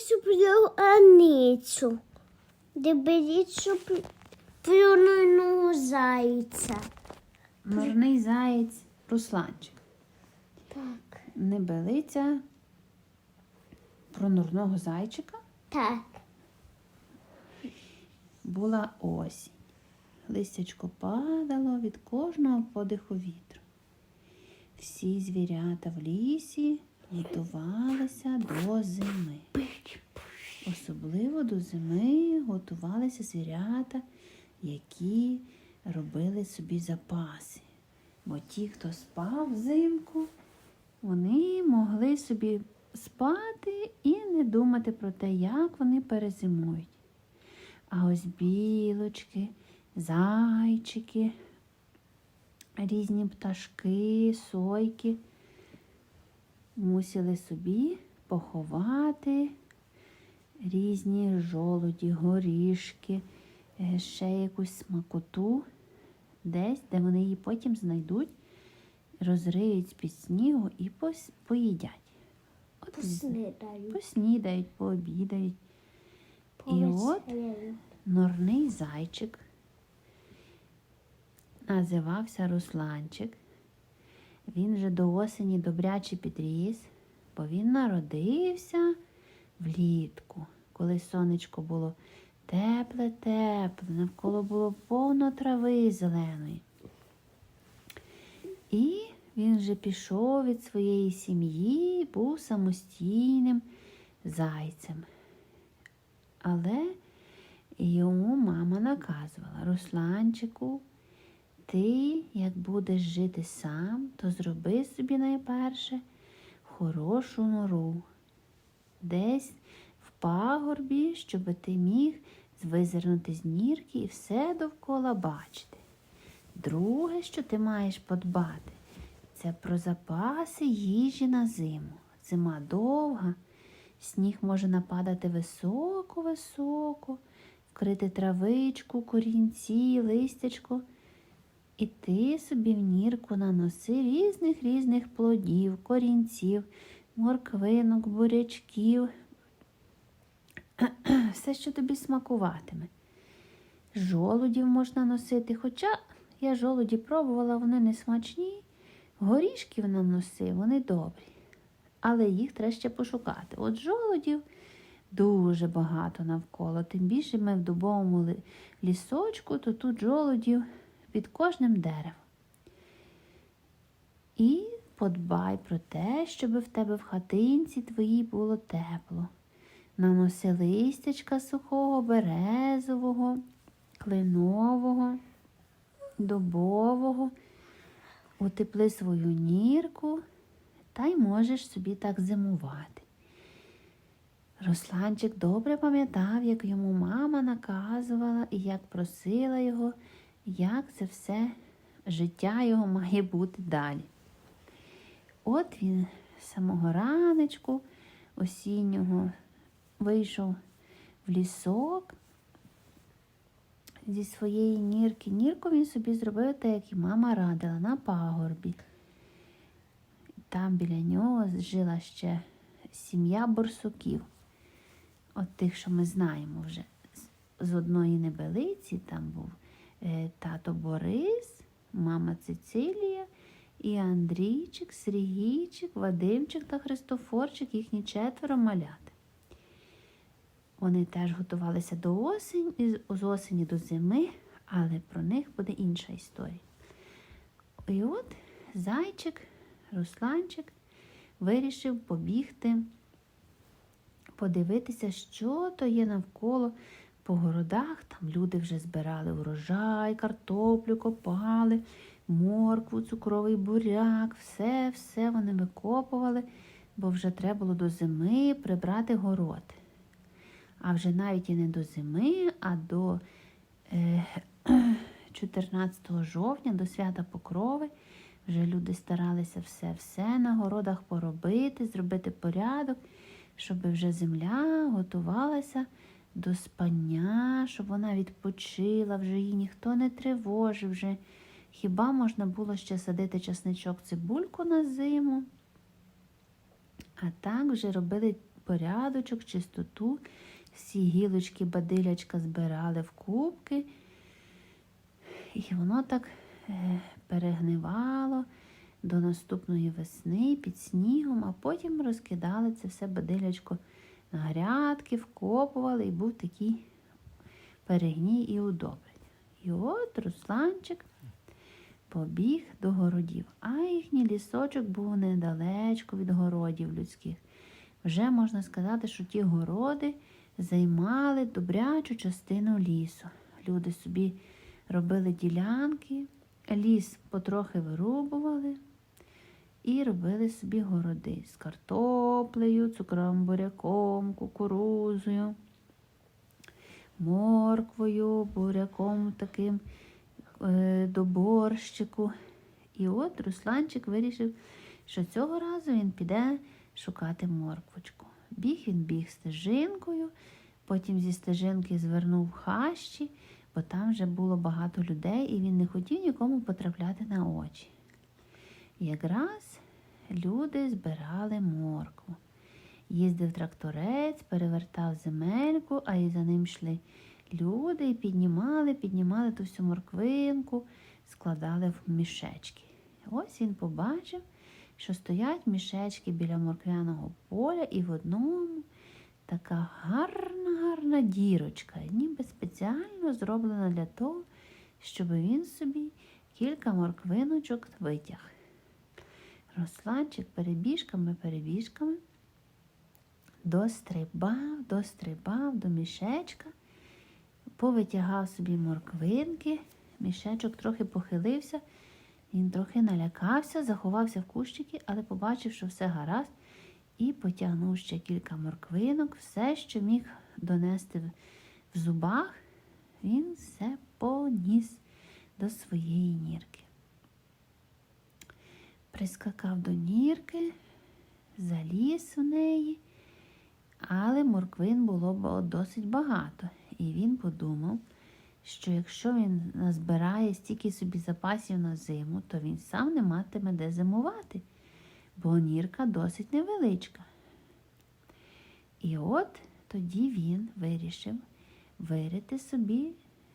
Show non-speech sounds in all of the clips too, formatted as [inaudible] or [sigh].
Дивися про Аницю. Дивіться про ну, зайця. Норний заєць Русланчик. Так. Небелиця про нурного зайчика Так. була осінь. Листячко падало від кожного подиху вітру. Всі звірята в лісі готувалися до зими. Особливо до зими готувалися звірята, які робили собі запаси. Бо ті, хто спав взимку, вони могли собі спати і не думати про те, як вони перезимують. А ось білочки, зайчики, різні пташки, сойки мусили собі поховати різні жолуді, горішки, е, ще якусь смакоту десь, де вони її потім знайдуть, розриють з-під снігу і пос- поїдять. От і Поснідаю. поснідають, пообідають. І от Норний зайчик називався Русланчик. Він вже до осені добряче підріс, бо він народився влітку, коли сонечко було тепле-тепле, навколо було повно трави зеленої. І він вже пішов від своєї сім'ї, був самостійним зайцем. Але йому мама наказувала Русланчику, ти, як будеш жити сам, то зроби собі найперше хорошу нору. Десь пагорбі, щоб ти міг визирнути з нірки і все довкола бачити. Друге, що ти маєш подбати, це про запаси їжі на зиму. Зима довга, сніг може нападати високо-високо, вкрити травичку, корінці, листячко. І ти собі в нірку наноси різних різних плодів, корінців, морквинок, бурячків, [clears throat] все, що тобі смакуватиме. Жолудів можна носити, хоча я жолуді пробувала, вони не смачні. Горішків наноси, вони добрі. Але їх треба ще пошукати. От жолудів дуже багато навколо. Тим більше ми в дубовому лісочку, то тут жолудів під кожним деревом. І подбай про те, щоб в тебе в хатинці твоїй було тепло. Наноси листячка сухого, березового, кленового, дубового, утепли свою нірку та й можеш собі так зимувати. Русланчик добре пам'ятав, як йому мама наказувала і як просила його, як це все життя його має бути далі. От він з самого ранечку осіннього вийшов в лісок зі своєї нірки. Нірку він собі зробив так, як і мама радила, на пагорбі. Там біля нього жила ще сім'я борсуків. От тих, що ми знаємо вже. З- одної небелиці там був е, тато Борис, мама Цицилія і Андрійчик, Сергійчик, Вадимчик та Христофорчик, їхні четверо малят. Вони теж готувалися до осені, з осені до зими, але про них буде інша історія. І от зайчик, Русланчик вирішив побігти, подивитися, що то є навколо по городах. Там люди вже збирали урожай, картоплю, копали, моркву, цукровий буряк, все, все вони викопували, бо вже треба було до зими прибрати город. А вже навіть і не до зими, а до е, [clears throat] 14 жовтня, до свята Покрови, вже люди старалися все-все на городах поробити, зробити порядок, щоб вже земля готувалася до спання, щоб вона відпочила, вже її ніхто не тривожив. Вже хіба можна було ще садити часничок цибульку на зиму? А так вже робили порядочок, чистоту. Всі гілочки бадилячка збирали в кубки. І воно так е, перегнивало до наступної весни під снігом, а потім розкидали це все бадилячко на грядки, вкопували, і був такий перегній і удобрення. І от Русланчик побіг до городів, а їхній лісочок був недалечко від городів людських. Вже можна сказати, що ті городи займали добрячу частину лісу. Люди собі робили ділянки, ліс потрохи вирубували і робили собі городи з картоплею, цукровим буряком, кукурузою, морквою, буряком таким е, до борщику. І от Русланчик вирішив, що цього разу він піде шукати морквочку. Біг він біг стежинкою, потім зі стежинки звернув хащі, бо там вже було багато людей, і він не хотів нікому потрапляти на очі. Якраз люди збирали моркву. Їздив тракторець, перевертав земельку, а і за ним йшли люди і піднімали, піднімали ту всю морквинку, складали в мішечки. Ось він побачив, що стоять мішечки біля морквяного поля, і в одному така гарна, гарна дірочка, ніби спеціально зроблена для того, щоб він собі кілька морквиночок витяг. Русланчик перебіжками, перебіжками дострибав, дострибав до мішечка, повитягав собі морквинки, мішечок трохи похилився, він трохи налякався, заховався в кущики, але побачив, що все гаразд, і потягнув ще кілька морквинок, все, що міг донести в- зубах, він все поніс до своєї нірки. Прискакав до нірки, заліз у неї, але морквин було досить багато. І він подумав, що якщо він назбирає стільки собі запасів на зиму, то він сам не матиме де зимувати, бо нірка досить невеличка. І от тоді він вирішив вирити собі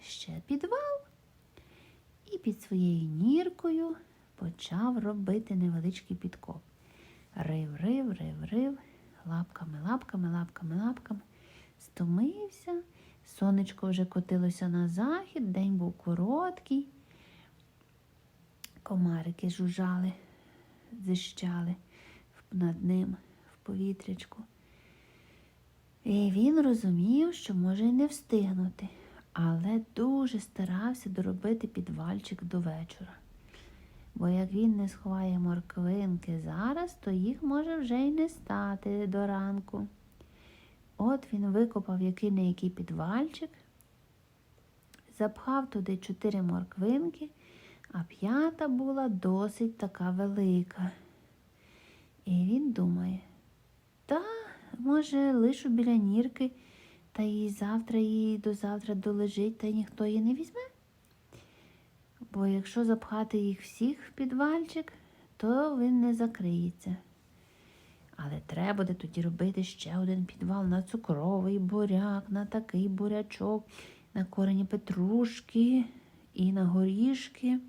ще підвал. І під своєю ніркою почав робити невеличкий підкоп. Рив, рив, рив, рив, лапками, лапками, лапками, лапками. Стомився. Сонечко вже котилося на захід, день був короткий. Комарики жужжали, зищали над ним в повітрячку. І він розумів, що може й не встигнути, але дуже старався доробити підвальчик до вечора. Бо як він не сховає морквинки зараз, то їх може вже й не стати до ранку. От він викопав який не який підвальчик, запхав туди чотири морквинки, а п'ята була досить така велика. І він думає, та, може, лишу біля нірки, та й завтра її до завтра долежить, та ніхто її не візьме. Бо якщо запхати їх всіх в підвальчик, то він не закриється. Але треба буде тоді робити ще один підвал на цукровий буряк, на такий бурячок, на корені петрушки і на горішки.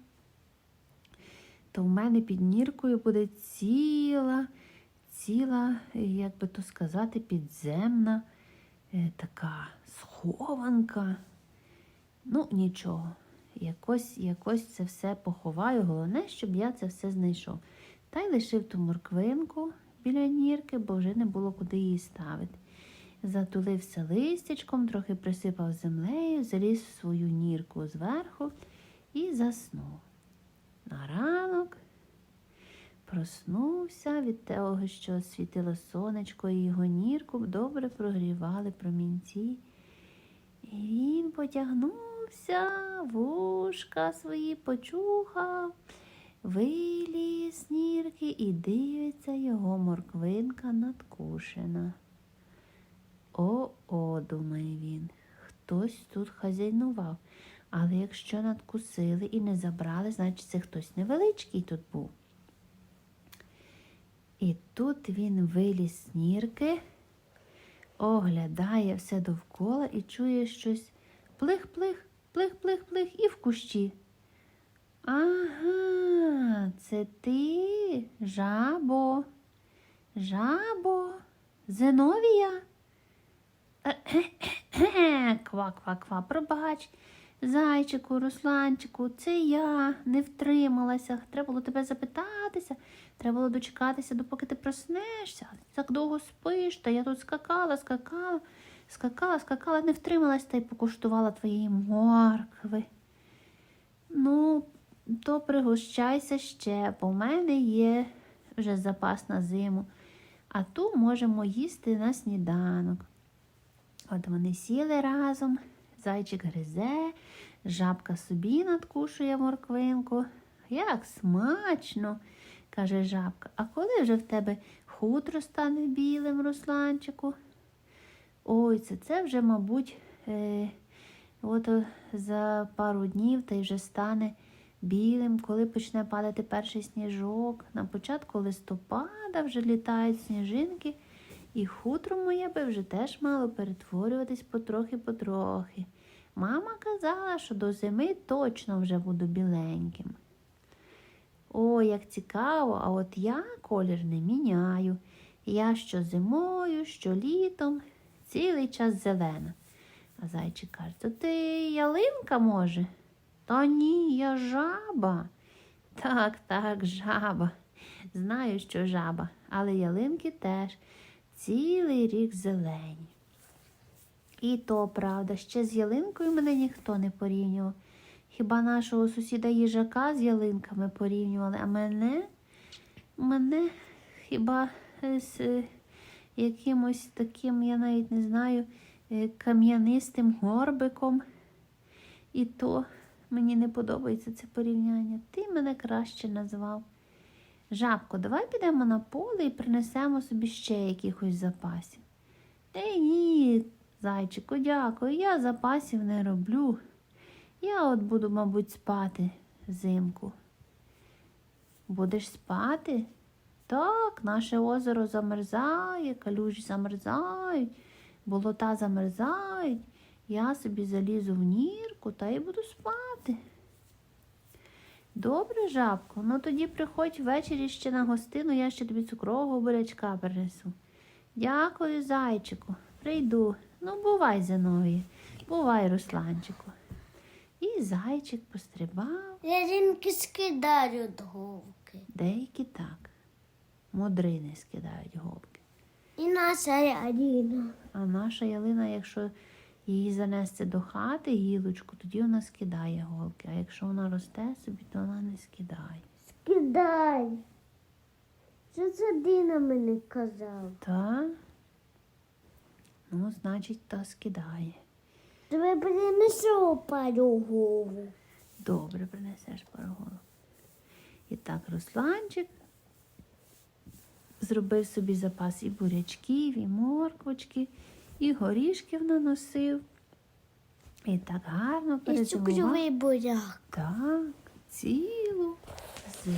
То в мене під ніркою буде ціла, ціла, як би то сказати, підземна е, така схованка. Ну, нічого. Якось, якось це все поховаю. Головне, щоб я це все знайшов. Та й лишив ту морквинку біля нірки, бо вже не було куди її ставити. Затулився листячком, трохи присипав землею, заліз в свою нірку зверху і заснув. На ранок проснувся від того, що світило сонечко, і його нірку добре прогрівали промінці. І він потягнувся, вушка свої почухав, виліз з нірки і дивиться його морквинка надкушена. О-о, думає він, хтось тут хазяйнував. Але якщо надкусили і не забрали, значить це хтось невеличкий тут був. І тут він виліз з нірки, оглядає все довкола і чує щось плих-плих, плих-плих-плих і в кущі. Ага, це ти, жабо, жабо, Зеновія. Ква-ква-ква, [coughs] пробач. Зайчику, Русланчику, це я не втрималася. Треба було тебе запитатися. Треба було дочекатися, допоки ти проснешся. Так довго спиш, та я тут скакала, скакала, скакала, скакала, не втрималась та й покуштувала твоєї моркви. Ну, то пригощайся ще, бо в мене є вже запас на зиму, а ту можемо їсти на сніданок. От вони сіли разом, зайчик гризе, жабка собі надкушує морквинку. Як смачно, каже жабка. А коли вже в тебе хутро стане білим, Русланчику? Ой, це, це вже, мабуть, е, от за пару днів й вже стане білим, коли почне падати перший сніжок. На початку листопада вже літають сніжинки. І хутро моє би вже теж мало перетворюватись потрохи-потрохи. Мама казала, що до зими точно вже буду біленьким. О, як цікаво, а от я колір не міняю. Я що зимою, що літом, цілий час зелена. А зайчик каже, то ти ялинка може? Та ні, я жаба. Так, так, жаба. Знаю, що жаба, але ялинки теж цілий рік зелені. І то правда, ще з ялинкою мене ніхто не порівнював. Хіба нашого сусіда їжака з ялинками порівнювали, а мене, мене хіба з е, якимось таким, я навіть не знаю, е, кам'янистим горбиком. І то мені не подобається це порівняння. Ти мене краще назвав. Жабко, давай підемо на поле і принесемо собі ще якихось запасів. Та ні, зайчику, дякую, я запасів не роблю. Я от буду, мабуть, спати взимку. Будеш спати? Так, наше озеро замерзає, калюжі замерзають, болота замерзають. Я собі залізу в нірку та й буду спати. Добре, жабко, ну тоді приходь ввечері ще на гостину, я ще тобі цукрового бурячка принесу. Дякую, зайчику. Прийду. Ну, бувай, Зиновій, бувай, Русланчику. І зайчик пострибав, Ялинки скидають голки. деякі так. Модрини скидають голки. І наша ялина. А наша ялина, якщо її занести до хати гілочку, тоді вона скидає голки. А якщо вона росте собі, то вона не скидає. Скидай. Що це Дина мені казав? Та? Ну, значить, та скидає. Тебе принесу пару голову. Добре принесеш пару голок. І так Русланчик зробив собі запас і бурячків, і морквочки, і горішків наносив. І так гарно І перезимував. цукровий буряк. Так, цілу зиму.